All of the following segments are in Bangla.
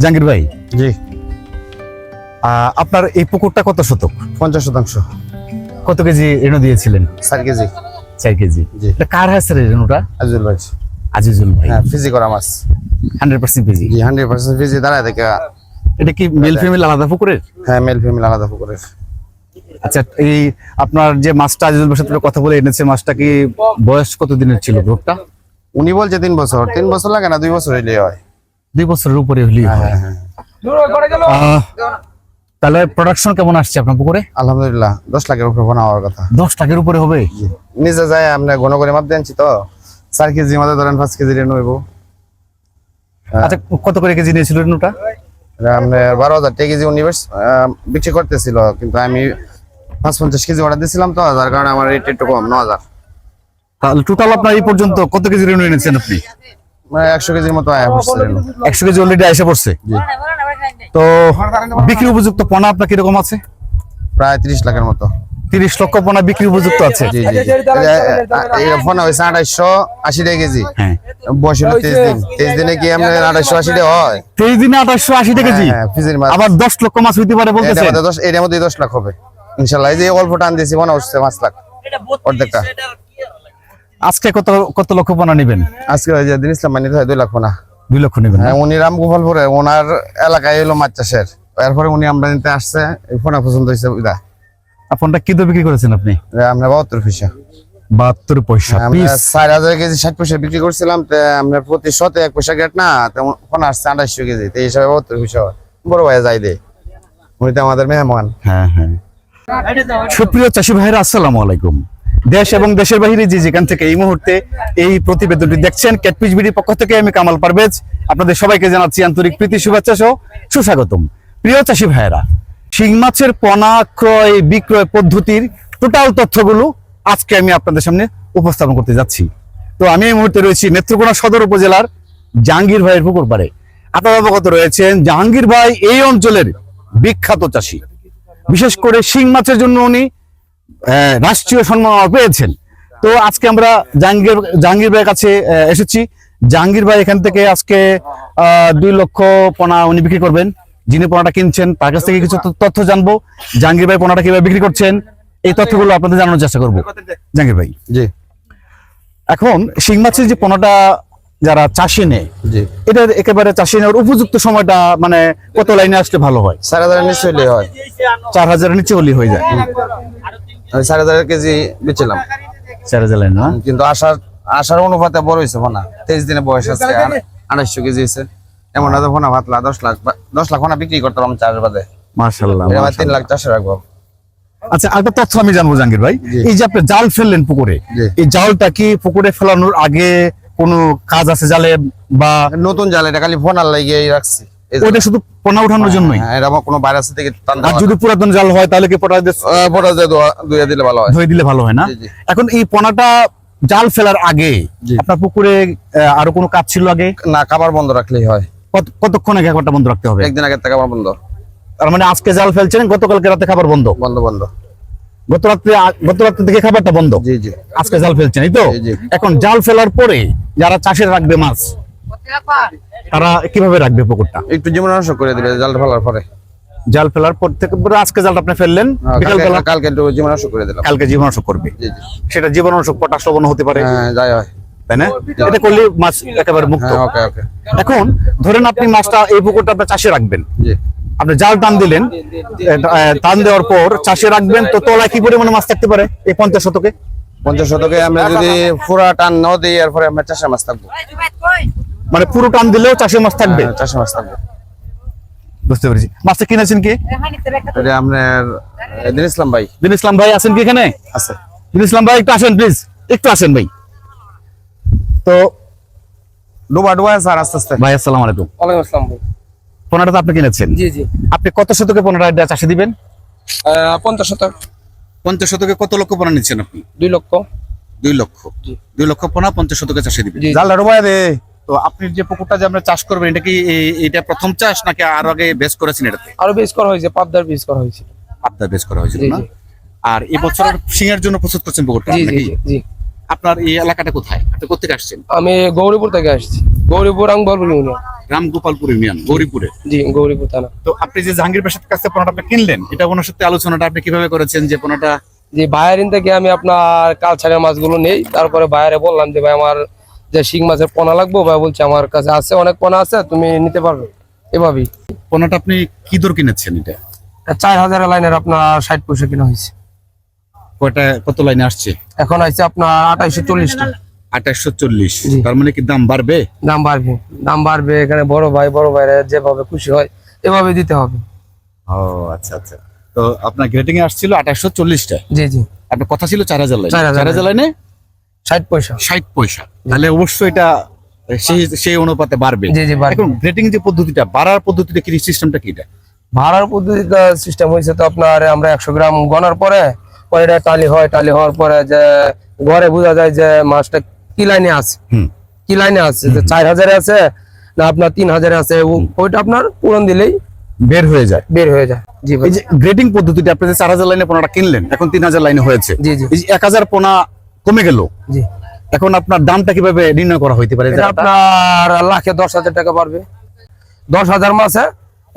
জাহাঙ্গীর ভাই? জি। আপনার এই পুকুরটা কত শতক? পঞ্চাশ শতাংশ। কত কেজি রেণু দিয়েছিলেন? চার কেজি। চার কেজি। এটা কার হাসে রেণুটা? আজিজুল ভাই। আজিজুল ভাই। হ্যাঁ ফিজি করা মাছ। হান্ড্রেড পার্সেন্ট কেজি জি হান্ড্রেড পার্সেন্ট ফিজি দাঁড়ায় থেকে এটা কি মেল ফিমেল আলাদা পুকুরের? হ্যাঁ মেল ফিমেল আলাদা পুকুরের। আচ্ছা এই আপনার যে মাছটা আজিজুল ভাইয়ের সাথে কথা বলে এনেছে মাছটা কি বয়স কত দিনের ছিল রোগটা উনি বলছে তিন বছর। তিন বছর লাগে না দুই বছর হইলে হয়। দুই বছরের উপরে হলেই হয় হ্যাঁ। হ্যাঁ তাহলে প্রোডাকশন কেমন আসছে আপনার পুকুরে? আলহামদুলিল্লাহ দশ লাখের উপরে ফোন হওয়ার কথা। দশ টাকার উপরে হবে? নিজে যায় আমরা ঘন করে মাপ দিয়েছি তো। চার কেজি মাঝে ধরেন পাঁচ কেজি রেনু হইব। আচ্ছা কত করে কেজি নিয়েছিল রেণুটা আমরা বারো হাজার টাকা কেজি ইউনিভার্স বিক্রি করতেছিল কিন্তু আমি পাঁচ পঞ্চাশ কেজি অর্ডার দিয়েছিলাম তো যার কারণে আমার রেট একটু কম ন হাজার। তাহলে টোটাল আপনার এই পর্যন্ত কত কেজি রেণু এনেছেন আপনি? মানে একশো কেজির মতো আয়া পড়ছে। রেনু একশো কেজি অলরেডি এসে পড়ছে? তো বিক্রি উপযুক্ত পোনা আপনার কীরকম আছে? প্রায় তিরিশ লাখের মতো। তিরিশ লক্ষ পোনা বিক্রি উপযুক্ত আছে? জি জি এই ফোন হয়েছে আঠাইশো আশি টাকা কেজি। হ্যাঁ। বয়স হলো তেইশ দিন। তেইশ দিনে কি আমরা আঠাইশো আশি টাকা হয়? তেইশ দিনে আঠাশশো আশি টাকা কেজি? হ্যাঁ, ফিজির মাছ। আবার দশ লক্ষ মাছ হইতে পারে বলতেছে মধ্যে দশ এটার মধ্যে দশ লাখ হবে। ইনশাল্লাহ এই যে অল্প টান দিয়েছি মনে হচ্ছে পাঁচ লাখ। অর্ধেকটা। আজকে কত কত লক্ষ পোনা নেবেন? আজকে দিন ইসলাম মানি দুই লক্ষ না। দুই লক্ষ নেবেন? হ্যাঁ, উনি রামগোপালপুরে ওনার এলাকায় এলো মাছ চাষের। এরপরে উনি আমরা নিতে আসছে এই ফোনা পছন্দ হয়েছে বুঝা আর কি বিক্রি করেছেন আপনি? আমরা বাহাত্তর পয়সা। বাহাত্তর পয়সা আমরা চার হাজার কেজি ষাট পয়সা বিক্রি করছিলাম তো আমরা প্রতি শতে এক পয়সা গেট না তেমন ফোন আসছে আঠাশশো কেজি তো এই হিসাবে বাহাত্তর পয়সা হয়। বড় ভাইয়া যাই দে উনি তো আমাদের মেহমান। হ্যাঁ হ্যাঁ। সুপ্রিয় চাষি ভাইরা আসসালামু আলাইকুম। দেশ এবং দেশের বাইরে যে যেখান থেকে এই মুহূর্তে এই প্রতিবেদনটি দেখছেন ক্যাটপিচ বিডির পক্ষ থেকে আমি কামাল পারভেজ। আপনাদের সবাইকে জানাচ্ছি আন্তরিক প্রীতি, শুভেচ্ছা সহ সুস্বাগতম। প্রিয় চাষি ভাইয়েরা, শিং মাছের পোনা ক্রয়, বিক্রয় পদ্ধতির টোটাল তথ্যগুলো আজকে আমি আপনাদের সামনে উপস্থাপন করতে যাচ্ছি। তো আমি এই মুহূর্তে রয়েছি নেত্রকোনা সদর উপজেলার জাহাঙ্গীর ভাইয়ের পুকুর পাড়ে আপনারা অবগত রয়েছেন, জাহাঙ্গীর ভাই এই অঞ্চলের বিখ্যাত চাষী। বিশেষ করে শিং মাছের জন্য উনি রাষ্ট্রীয় সম্মান পেয়েছেন। তো আজকে আমরা জাহাঙ্গীর জাহাঙ্গীর ভাইয়ের কাছে এসেছি। জাহাঙ্গীর ভাই এখান থেকে আজকে আহ, দুই লক্ষ পোনা উনি বিক্রি করবেন। যিনি পোনাটা কিনছেন তার কাছ থেকে কিছু তথ্য- জানব। জাহাঙ্গীর ভাই পোনাটা কীভাবে বিক্রি করছেন এই তথ্যগুলো আপনাদের জানানোর চেষ্টা করব। জাহাঙ্গীর ভাই। জি। এখন শিং মাছের যে পোনাটা যারা চাষি নেয় এটা একেবারে চাষি নেওয়ার উপযুক্ত সময়টা মানে কত লাইনে আসলে ভালো হয়? চার হাজার নিশ্চয় হইলে হয়। চার হাজারের নিচে হলে হয়ে যায়। আমি চার হাজার কেজি বেছিলাম চার হাজার লাইন না কিন্তু আসার আসার অনুপাতে বড় হয়েছে ফোনা। তেইশ দিনে বয়স আছে আড়াইশো কেজি হয়েছে। এমন না ফোনা ভাতলা দশ লাখ দশ লাখ ফোনা বিক্রি করতাম চার বাদে। মার্শাল্লাহ আমার তিন লাখ চারশো রাখব আচ্ছা একটা তথ্য আমি জানব জাহাঙ্গীর ভাই। এই যে আপনি জাল ফেললেন পুকুরে এই জালটা কি পুকুরে ফেলানোর আগে কোনো কাজ আছে জালে বা নতুন জাল এটা খালি ফোনার লাগিয়ে রাখছি। ওইটা শুধু পোনা উঠানোর জন্যই? হ্যাঁ, এটা আমার কোনো ভাইরাস থেকে আর যদি পুরাতন জাল হয় তাহলে কি দিয়ে দিয়ে দিলে ভালো হয়। ধুয়ে দিলে ভালো হয় না। এখন এই পোনাটা জাল ফেলার আগে আপনার পুকুরে আরও কোনো কাজ ছিল আগে? না খাবার বন্ধ রাখলেই হয়। কতক্ষণ আগে খাবারটা বন্ধ রাখতে হবে? একদিন আগে খাবার বন্ধ। তার মানে আজকে জাল ফেলছেন গতকালকে রাতে খাবার বন্ধ? বন্ধ বন্ধ। গত রাত্রে গত রাত্রে থেকে খাবারটা বন্ধ? জি জি। আজকে জাল ফেলছেন এই তো। এখন জাল ফেলার পরে যারা চাষের রাখবে মাছ তারা কীভাবে রাখবে পুকুরটা? একটু জীবন করে দিবে জাল ফেলার পরে। জাল ফেলার পর থেকে আজকে জালটা আপনি ফেললেন হ্যাঁ, কালকে- কালকে জীবন নষ্ট করে দিলাম। কালকে জীবনাশক করবে। সেটা জীবনাশক পটাশ লবণ হতে পারে। হ্যাঁ যাই হয়। তাই না? এটা করলে মাছ একেবারে মুক্ত। হ্যাঁ এখন ধরেন আপনি মাছটা এই পুকুরটা আপনার চাষে রাখবেন। আপনি জাল টান দিলেন টান দেওয়ার পর চাষে রাখবেন তো তলায় কি পরিমাণে মাছ থাকতে পারে এই পঞ্চাশ শতকে? পঞ্চাশ শতকে আমরা যদি পুরা টান না দিই এরপরে আমরা চাষের মাছ থাকব। মানে পুরো টান দিলেও চাষে মাছ থাকবে? হ্যাঁ, চাষের মাছ থাকব। বুঝতে পেরেছি। মাছটা কিনেছেন কি? আপনার দিন ইসলাম ভাই। দিন ইসলাম ভাই আছেন কি এখানে? আছে। দিন ইসলাম ভাই একটু আসেন প্লিজ একটু আসেন ভাই। তো ডুবা ডুবা আর আস্তে আস্তে। ভাই আসসালামু আলাইকুম। ওয়ালাইকুম আসসালাম ভাই। পনেরোটা তো আপনি কিনেছেন? জি জি। আপনি কত শতকে পনেরোটা চাষে দিবেন? আহ, পঞ্চাশ শতক। পঞ্চাশ শতকে কত লক্ষ পোনা নিচ্ছেন আপনি? দুই লক্ষ। দুই লক্ষ। জি। দুই লক্ষ পোনা পঞ্চাশ শতকে চাষে দিবেন। জি জালটা দে। তো আপনি যে পুকুরটা যে আমরা চাষ করবেন এটা কি এটা প্রথম চাষ নাকি আরও আগে বেস করেছেন এটাতে? আরও বেশ করা হয়েছে পাবদার বেশ করা হয়েছে। আপনার বেস করা হয়েছিল না? আর এই বছর সিংহের জন্য প্রস্তুত করছেন পুকুরটা জি জি নাকি? জি জি। আপনার এই এলাকাটা কোথায়? আপনি কোথেকে আসছেন? আমি গৌরীপুর থেকে আসছি। গৌরীপুর আংবলপুর ইউনিয়ন। রামগোপালপুর ইউনিয়ন গৌরীপুরে। জি গৌরীপুর থানা। তো আপনি যে জাহাঙ্গীর পেশার কাছে পণ্যটা আপনি কিনলেন এটা ওনার সাথে আলোচনাটা আপনি কীভাবে করেছেন যে পণ্যটা যে বায়ারিন থেকে আমি আপনার কালচারের মাছগুলো নেই তারপরে বায়ারে বললাম যে ভাই আমার যে শিং মাছের পোনা লাগবে ভাই বলছে আমার কাছে আছে অনেক পোনা আছে তুমি নিতে পারবে এভাবেই। পোনাটা আপনি কি দর কিনেছেন এটা? চার হাজার লাইনের আপনার ষাট পয়সা কিনা হয়েছে। কয়টা কত লাইনে আসছে? এখন আছে আপনার আঠাইশো চল্লিশ টাকা আঠাশশো চল্লিশ। তার মানে কি দাম বাড়বে? দাম বাড়বে। দাম বাড়বে এখানে বড় ভাই বড় ভাইরা যেভাবে খুশি হয় এভাবে দিতে হবে। ও আচ্ছা আচ্ছা। তো আপনার গ্রেটিং এ আসছিল আঠাশশো চল্লিশটা জি জি। আপনার কথা ছিল চার হাজার লাইন। চার হাজার লাইনে? ষাট পয়সা। ষাট পয়সা। তাহলে অবশ্যই এটা সেই সেই অনুপাতে বাড়বে। জি জি বাড়বে। এখন গ্রেটিং যে পদ্ধতিটা বাড়ার পদ্ধতিটা কি সিস্টেমটা কি এটা? ভাড়ার পদ্ধতিতে সিস্টেম হয়েছে তো আপনার আমরা একশো গ্রাম গনার পরে পরে এটা টালি হয় টালি হওয়ার পরে যে ঘরে বোঝা যায় যে মাছটা কি লাইনে আছে? হুম। কি লাইনে আছে? যে চার হাজারে আছে না আপনার তিন হাজারে আছে ওইটা আপনার পূরণ দিলেই বের হয়ে যায়। বের হয়ে যায়। জি এই যে গ্রেডিং পদ্ধতিটা আপনি যে চার হাজার লাইনে পোনাটা কিনলেন এখন তিন হাজার লাইনে হয়েছে। জি জি। এক হাজার পোনা কমে গেল। জি। এখন আপনার দামটা কীভাবে নির্ণয় করা হইতে পারে? আপনার লাখে দশ হাজার টাকা পারবে দশ হাজার মাসে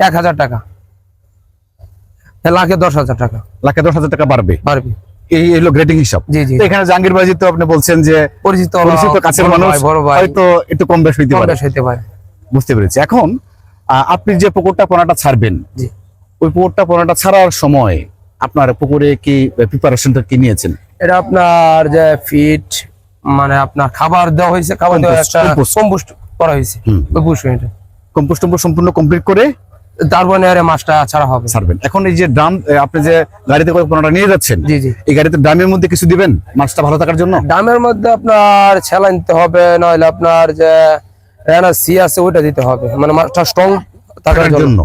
এক হাজার টাকা। লাখে দশ হাজার টাকা। লাখে দশ হাজার টাকা বাড়বে। পারবে এই হলো গ্রেডিং হিসাব। জি জি। তো এখানে জাহাঙ্গীর বাজি তো আপনি বলছেন যে পরিচিত পরিচিত কাছের মানুষ হয়তো একটু কম বেশ হইতে পারে। হইতে পারে। বুঝতে পেরেছি। এখন আপনি যে পুকুরটা পোনাটা ছাড়বেন ওই পুকুরটা পোনাটা ছাড়ার সময় আপনার পুকুরে কি প্রিপারেশনটা কি নিয়েছেন? এটা আপনার যে ফিট মানে আপনার খাবার দেওয়া হয়েছে খাবার দেওয়া একটা কম্পোস্ট করা হয়েছে। এটা কম্পোস্ট সম্পূর্ণ কমপ্লিট করে তারপরে আরে মাছটা ছাড়া হবে। ছাড়বেন। এখন এই যে ড্রাম আপনি যে গাড়িতে করে নিয়ে যাচ্ছেন জি জি। এই গাড়িতে ড্রামের মধ্যে কিছু দিবেন মাছটা ভালো থাকার জন্য? ডামের মধ্যে আপনার ছেলা নিতে হবে নইলে আপনার যে রেনা সি আছে ওইটা দিতে হবে। মানে মাছটা স্ট্রং থাকার জন্য। জন্য।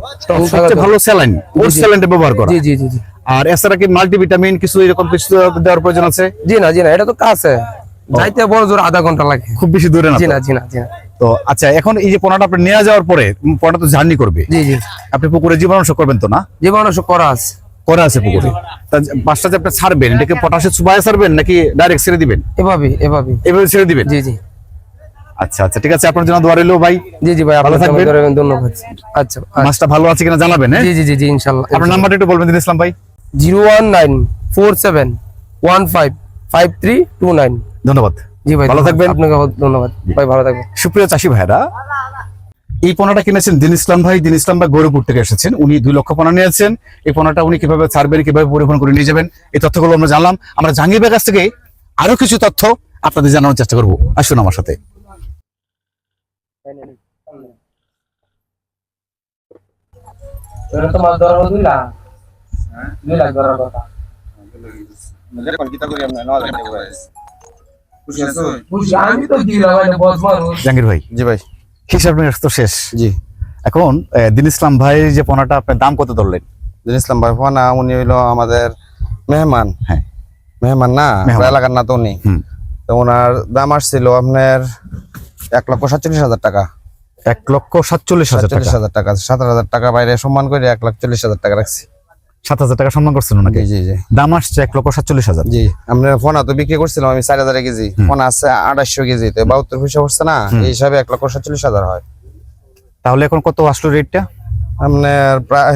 সবচেয়ে ভালো স্যালাইন ওর স্যালাইনটা ব্যবহার করা। জি জি জি জি। আর এছাড়া কি মাল্টিভিটামিন কিছু এরকম কিছু দেওয়ার প্রয়োজন আছে? জি না জি না এটা তো কাছে যাইতে বড় জোর আধা ঘণ্টা লাগে। খুব বেশি দূরে না জি না জি না জি না। তো আচ্ছা এখন এই যে পোনাটা আপনি নিয়ে যাওয়ার পরে পোনাটা তো জার্নি করবে। জি জি। আপনি পুকুরে জীবাণুষ করবেন তো না? জীবাণু করা আছে। করা আছে পুকুরে। তা মাছটা যে আপনি ছাড়বেন এটাকে পটাশে চুবায় ছাড়বেন নাকি ডাইরেক্ট ছেড়ে দিবেন? এভাবে এভাবে। এভাবে ছেড়ে দিবেন? জি জি। আচ্ছা আচ্ছা ঠিক আছে আপনার জন্য দোয়া রইল ভাই। জি জি ভাই ভালো থাকবেন। ধন্যবাদ। আচ্ছা আচ্ছা। মাছটা ভালো আছে কিনা জানাবেন হ্যাঁ? জি জি জি ইনশাল্লাহ আপনার নাম্বারটা একটু বলবেন দিন ইসলাম ভাই। Zero one nine four seven one five five three two nine. ধন্যবাদ। জি ভাই ভালো থাকবেন। আপনাকে ধন্যবাদ। ভাই ভালো থাকবেন। সুপ্রিয় চাষি ভাইরা এই পোনাটা কিনেছেন দিন ইসলাম ভাই। দিন ইসলাম ভাই গৌরবপুর থেকে এসেছেন। উনি দুই লক্ষ পোনা নিয়েছেন। এই পোনাটা উনি কীভাবে ছাড়বেন কীভাবে পরিবহন করে নিয়ে যাবেন এই তথ্যগুলো আমরা জানলাম। আমরা জাহাঙ্গীর কাছ থেকে আরও কিছু তথ্য আপনাদের জানানোর চেষ্টা করব। আসুন আমার সাথে। মাছ ধরা জাহাঙ্গীর ভাই। জি ভাই। হিসাব নিকাশ তো শেষ। জি। এখন দিন ইসলাম ভাই যে পোনাটা আপনার দাম কত ধরলেন? দিন ইসলাম ভাই ফোনা উনি হইল আমাদের মেহমান। হ্যাঁ। মেহমান না এলাকার না তো উনি। তো ওনার দাম আসছিল আপনার এক লক্ষ সাতচল্লিশ হাজার টাকা। এক লক্ষ সাতচল্লিশ হাজার টাকা। সাতচল্লিশ হাজার টাকা সাত হাজার টাকা বাইরে সম্মান করে এক লাখ চল্লিশ হাজার টাকা রাখছি। সাত হাজার টাকা সম্মান করছেন ওনাকে? জি জি দাম আসছে এক লক্ষ সাতচল্লিশ হাজার। জি আমরা ফোনা তো বিক্রি করছিলাম আমি চার হাজার কেজি। ফোন আছে আড়াইশো কেজি তো বাহাত্তর পয়সা পড়ছে না এই হিসাবে এক লক্ষ সাতচল্লিশ হাজার হয়। তাহলে এখন কত আসলো রেটটা? আপনার প্রায়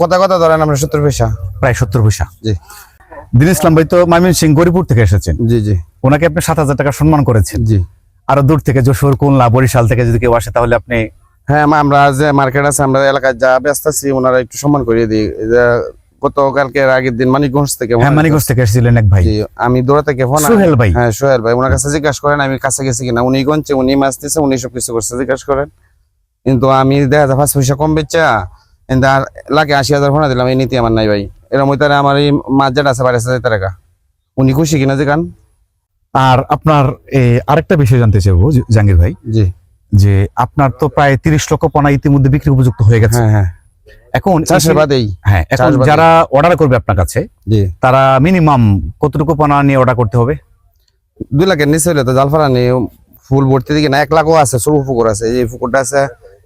কথা কথা ধরেন আমরা সত্তর পয়সা। প্রায় সত্তর পয়সা। জি। দিন ইসলাম ভাই তো মামিন সিং গরিপুর থেকে এসেছেন। জি জি। ওনাকে আপনি সাত হাজার টাকা সম্মান করেছেন। জি। আরও দূর থেকে যশোর কুনলা বরিশাল থেকে যদি কেউ আসে তাহলে আপনি হ্যাঁ আমরা যে মার্কেট আছে আমরা এলাকায় যা ব্যস্ত আছি ওনারা একটু সম্মান করিয়ে দিই। গতকালকে আগের দিন মানিকগঞ্জ থেকে হ্যাঁ মানিকগঞ্জ থেকে এসেছিলেন এক ভাই। আমি দৌড়া থেকে ফোন সোহেল ভাই। হ্যাঁ সোহেল ভাই ওনার কাছে জিজ্ঞাসা করেন আমি কাছে গেছি কিনা? উনি গঞ্চে উনি মাছ দিছে উনি সব কিছু করছে জিজ্ঞাসা করেন। কিন্তু আমি দেখা যায় পাঁচ পয়সা কম বেচা কিন্তু আর লাগে আশি হাজার ফোনা দিলাম এই নীতি আমার নাই ভাই। এরকম ওই তারা আমার এই মাছ যেটা আছে টাকা উনি খুশি কিনা যে গান? আর আপনার আরেকটা বিষয় জানতে চাইব জাহাঙ্গীর ভাই। জি। যে আপনার তো প্রায় তিরিশ লক্ষ পনা ইতিমধ্যে বিক্রি উপযুক্ত হয়ে গেছে। হ্যাঁ হ্যাঁ। এখন হ্যাঁ এখন যারা অর্ডার করবে আপনার কাছে তারা মিনিমাম কতটুকু পনা নিয়ে অর্ডার করতে হবে? দুই লাখের নিচে হলে তো জালফারা নেই। ফুল ভর্তি দিকে না এক লাখও আছে ছোট পুকুর আছে। এই পুকুরটা আছে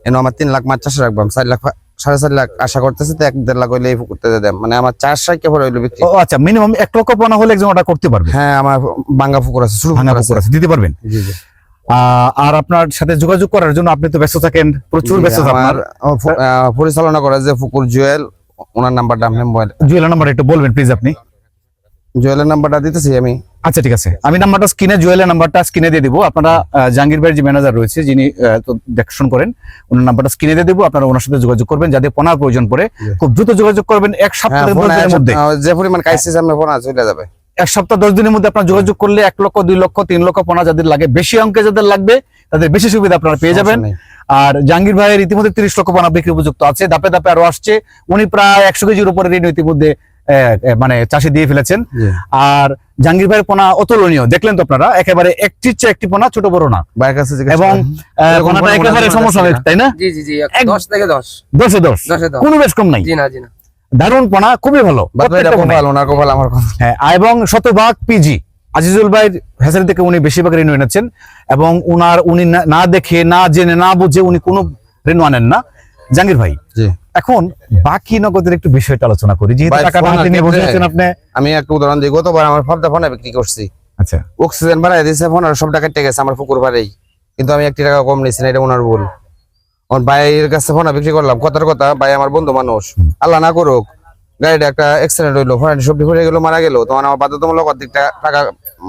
এনে আমার তিন লাখ মাছ চাষে রাখবাম চার লাখ সাড়ে চার লাখ আশা করতেছে তো এক দেড় লাখ হইলে এই পুকুরটা দিয়ে দেন মানে আমার চার সাইকে পরে হইল বিক্রি। ও আচ্ছা মিনিমাম এক লক্ষ পনা হলে একজন অর্ডার করতে পারবে? হ্যাঁ আমার বাঙ্গা পুকুর আছে ছোট ভাঙা পুকুর আছে দিতে পারবেন? জি জি। আর আপনার সাথে যোগাযোগ করার জন্য আপনি তো ব্যস্ত থাকেন প্রচুর ব্যস্ত আপনার আহ, পরিচালনা করে যে ফুকুর জুয়েল ওনার নাম্বারটা আপনি মোবাইল জুয়েলের নাম্বার একটু বলবেন প্লিজ আপনি। জুয়েলের নাম্বারটা দিতেছি আমি। আচ্ছা ঠিক আছে। আমি নাম্বারটা স্ক্রিনে জুয়েলের নাম্বারটা স্ক্রিনে দিয়ে দিব। আপনারা জাহাঙ্গীর ভাইয়ের যে ম্যানেজার রয়েছে যিনি তো দেখাশোন করেন ওনার নাম্বারটা স্ক্রিনে দিয়ে দিব। আপনারা ওনার সাথে যোগাযোগ করবেন যাদের পনার প্রয়োজন পড়ে। খুব দ্রুত যোগাযোগ করবেন এক হ্যাঁ, সপ্তাহ ফোন দশ দিনের মধ্যে। যে পরিমাণ কাইসিস আমরা আছে চলে যাবে। এক সপ্তাহ দশ দিনের মধ্যে আপনার যোগাযোগ করলে এক লক্ষ দুই লক্ষ তিন লক্ষ পোনা যাদের লাগে বেশি অঙ্কে যাদের লাগবে তাদের বেশি সুবিধা আপনারা পেয়ে যাবেন। আর জাহাঙ্গীর ভাইয়ের ইতিমধ্যে তিরিশ লক্ষ পোনা বিক্রি উপযুক্ত আছে। ধাপে ধাপে আরও আসছে। উনি প্রায় একশো কেজির উপরে ঋণ ইতিমধ্যে মানে চাষি দিয়ে ফেলেছেন। আর জাহাঙ্গীর ভাইয়ের পোনা অতুলনীয় দেখলেন তো আপনারা? একেবারে একটির চেয়ে একটি পোনা ছোট বড় না। ভাইয়ের কাছে এবং আহ, পোনাটা একেবারে সমস্যা তাই না? জি জি জি এক- এক- দশ থেকে দশ। দশে দশ। দশে দশ। কোনো বেশ কম নাই। জি না জি না। দারুণ পোনা খুবই ভালো। হ্যাঁ। এবং শতভাগ পিজি আজিজুল ভাইয়ের হ্যাসারি থেকে উনি বেশিরভাগ রেনু এনেছেন এবং উনার উনি না- দেখে না জেনে না বুঝে উনি কোনো রেনু আনেন না। জাহাঙ্গীর ভাই এখন বাকি নগদের একটু বিষয়টা আলোচনা করি। যেহেতু নিয়ে আপনি। আমি একটা উদাহরণ দিই গতবার আমার ফর্দা ফোনে বিক্রি করছি। আচ্ছা। অক্সিজেন বাড়াই দিয়েছে ফোন আর সব টাকা কেটে গেছে আমার পুকুর বাড়ি। কিন্তু আমি একটি টাকা কম নিয়েছি না এটা ওনার ভুল। আমার ভাইয়ের কাছে ফোনা বিক্রি করলাম। কথার কথা ভাই আমার বন্ধু মানুষ। আল্লাহ না করুক গাড়িটা একটা অ্যাক্সিডেন্ট হইল ফোন সবজি ঘুরে গেলো মারা গেলো তোমার আমার বাধ্যতামূলক অর্ধেক টাকা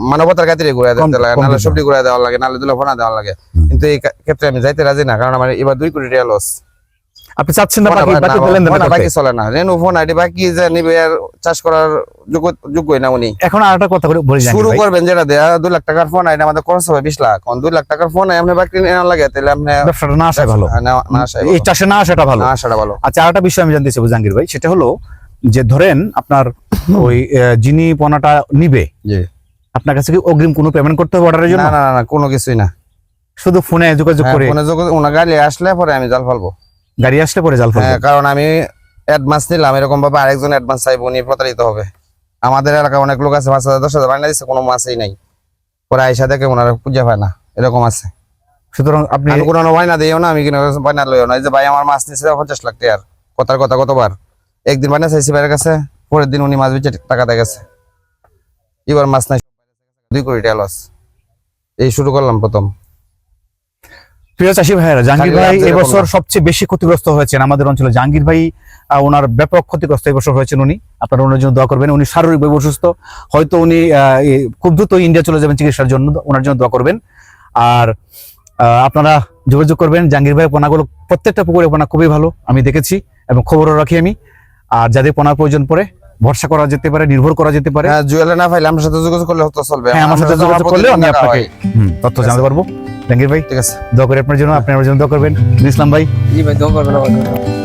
মানবতার খাতিরে ঘুরে দিতে লাগে নাহলে সবজি ঘুরে দেওয়া লাগে নাহলে দিলে ফোনা দেওয়া লাগে। কিন্তু এই ক্ষেত্রে আমি যাইতে রাজি না কারণ আমার এবার দুই কোটি টাকা লস আপনি চাচ্ছেন না বাকি বাকি করতে? বাকি চলে না। রেনু ফোন আইডি বাকি যে নিবে আর চাষ করার যোগ্য যোগ্যই না উনি। এখন কথা করে বলি শুরু করবেন যেটা দেয়া লাখ টাকার ফোন আইডি আমাদের খরচ হবে বিশ লাখ। কারণ দুই লাখ টাকার ফোন আপনি বাকি নেওয়া লাগে তাহলে আপনি ব্যবসাটা না আসা ভালো। না- না এই চাষে না আসাটা ভালো। না আসাটা ভালো। আচ্ছা আরেকটা বিষয় আমি জানতে চাইব জাহাঙ্গীর ভাই সেটা হলো যে ধরেন আপনার ওই যিনি পনাটা নিবে আপনার কাছে কি অগ্রিম কোনো পেমেন্ট করতে হবে অর্ডারের জন্য? না না না, না কোনো কিছুই না। শুধু ফোনে যোগাযোগ হ্যাঁ, করে ফোনে যোগাযোগ ওনার গাড়ি আসলে পরে আমি জাল ফেলব। গাড়ি আসলে পরে জাল হ্যাঁ কারণ আমি অ্যাডভান্স নিলাম এরকম ভাবে আরেকজন অ্যাডভান্স চাইব উনি প্রতারিত হবে। আমাদের এলাকায় অনেক লোক আছে পাঁচ হাজার দশ হাজার বানিয়ে দিচ্ছে কোনো মাছই নাই। পরে আইসা দেখে ওনারা খুঁজে পায় না এরকম আছে। সুতরাং আপনি কোনো বায়না দিও না আমি কিনা বায়না লইও না। যে ভাই আমার মাছ নিচ্ছে পঞ্চাশ লাখ টাকার। কথার কথা কতবার? একদিন বায়না চাইছি ভাইয়ের কাছে পরের দিন উনি মাছ বেচে টাকা দিয়ে গেছে। এবার মাছ নাই দুই কোটি টাকা লস এই শুরু করলাম প্রথম। প্রিয় চাষি ভাইয়েরা জাহাঙ্গীর ভাই এবছর সবচেয়ে বেশি ক্ষতিগ্রস্ত হয়েছেন আমাদের অঞ্চলে। জাহাঙ্গীর ভাই ওনার ব্যাপক ক্ষতিগ্রস্ত এবছর হয়েছেন উনি। আপনারা ওনার জন্য দোয়া করবেন। উনি শারীরিকভাবে অসুস্থ। হয়তো উনি খুব দ্রুত ইন্ডিয়া চলে যাবেন চিকিৎসার জন্য। ওনার জন্য দোয়া করবেন। আর আপনারা যোগাযোগ করবেন। জাহাঙ্গীর ভাই পোনাগুলো প্রত্যেকটা পুকুরে পোনা খুবই ভালো আমি দেখেছি এবং খবরও রাখি আমি। আর যাদের পোনার প্রয়োজন পড়ে ভরসা করা যেতে পারে নির্ভর করা যেতে পারে। হ্যাঁ জুয়েলে না পাইলে আমার সাথে যোগাযোগ করলে হতো চলবে। হ্যাঁ আমার সাথে যোগাযোগ করলে আমি আপনাকে তথ্য জানাতে পারব। জাহাঙ্গীর ভাই ঠিক আছে দোয়া করি আপনার জন্য আপনি আমার জন্য দোয়া করবেন ইসলাম ভাই জি ভাই দোয়া করবেন আমার জন্য।